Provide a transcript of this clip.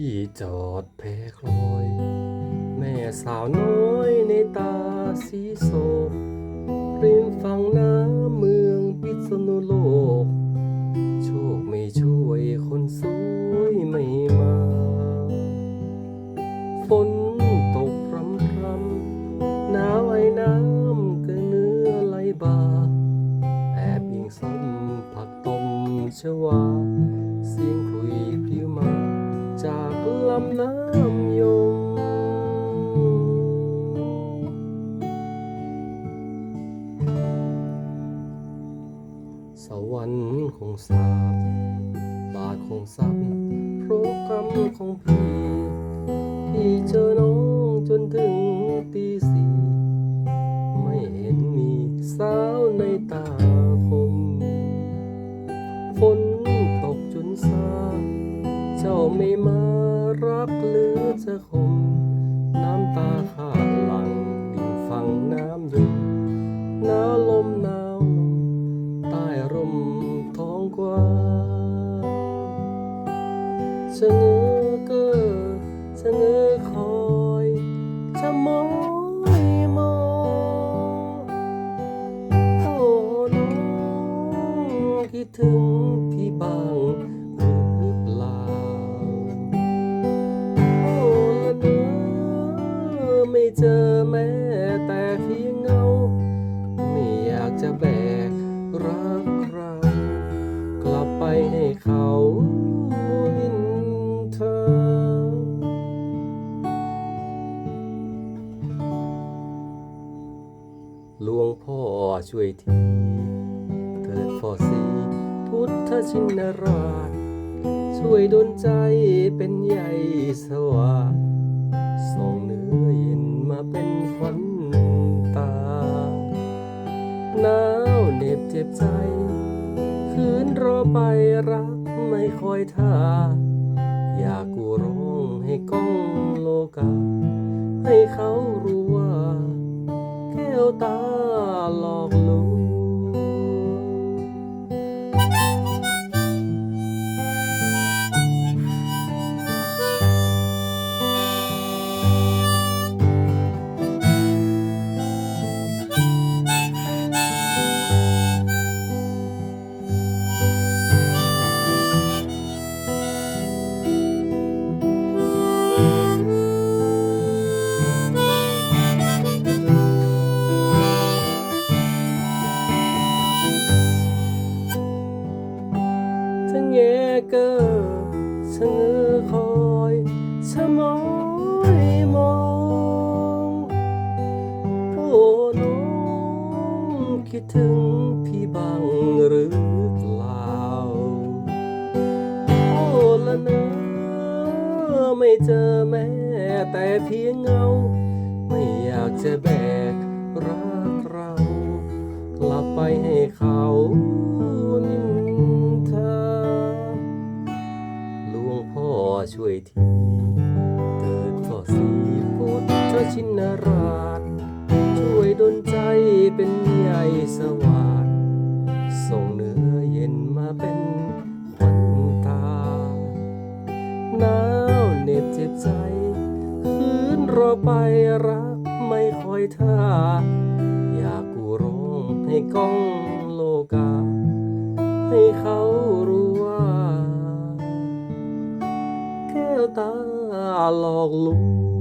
ที่จอดแพคลอย แม่สาวน้อยในตาสีโศกริมฝั่งน้ำมือ สวรรค์คงสาบบาทคงซ้ำเพราะกรรมของพี่ พี่เจอน้องจนถึงตีสี่ไม่เห็นมีสาวในตาคม ฝนตกจนซา เจ้าไม่มารับหลือจะคม น้ำตา ชะเง้อเก้อชะเง้อคอยจะมอยมองโอ้น้องคิดถึงพี่บ้างหรือเปล่าโอ้ละเนอไม่เจอแม้แต่เพียงเงา ไม่อยากจะแบกรักเรากลับไปให้เขา หลวงพ่อช่วยทีเถิดพ่อสีพุทธชินราช ช่วยดลใจเป็นใหญ่สว่างส่งเนื้อเย็นมาเป็นขวัญตาหนาวเหน็บเจ็บใจ คืนรอไปรักไม่คอยท่า อยากกูร้องให้ก้องโลกา ให้เขารู้ ว่าแก้ กอชะเง้อคอยชะมอยมองโอ้น้องคิดถึงพี่บ้างหรือเปล่าโอ้ละเนอไม่เจอแม้แต่เพียงเงา ไม่อยากจะแบกรักเรากลับไปให้เขา ทีเกิดพ่อสีพุทธชินราช ช่วยดลใจเป็นใหญ่สว่างส่งเนื้อเย็นมาเป็นขวัญตาหนาวเหน็บเจ็บใจ คืนรอไปรักไม่คอยท่า อยากกูร้องให้ก้องโลกา ให้เขารู้ ตาหลอกลวง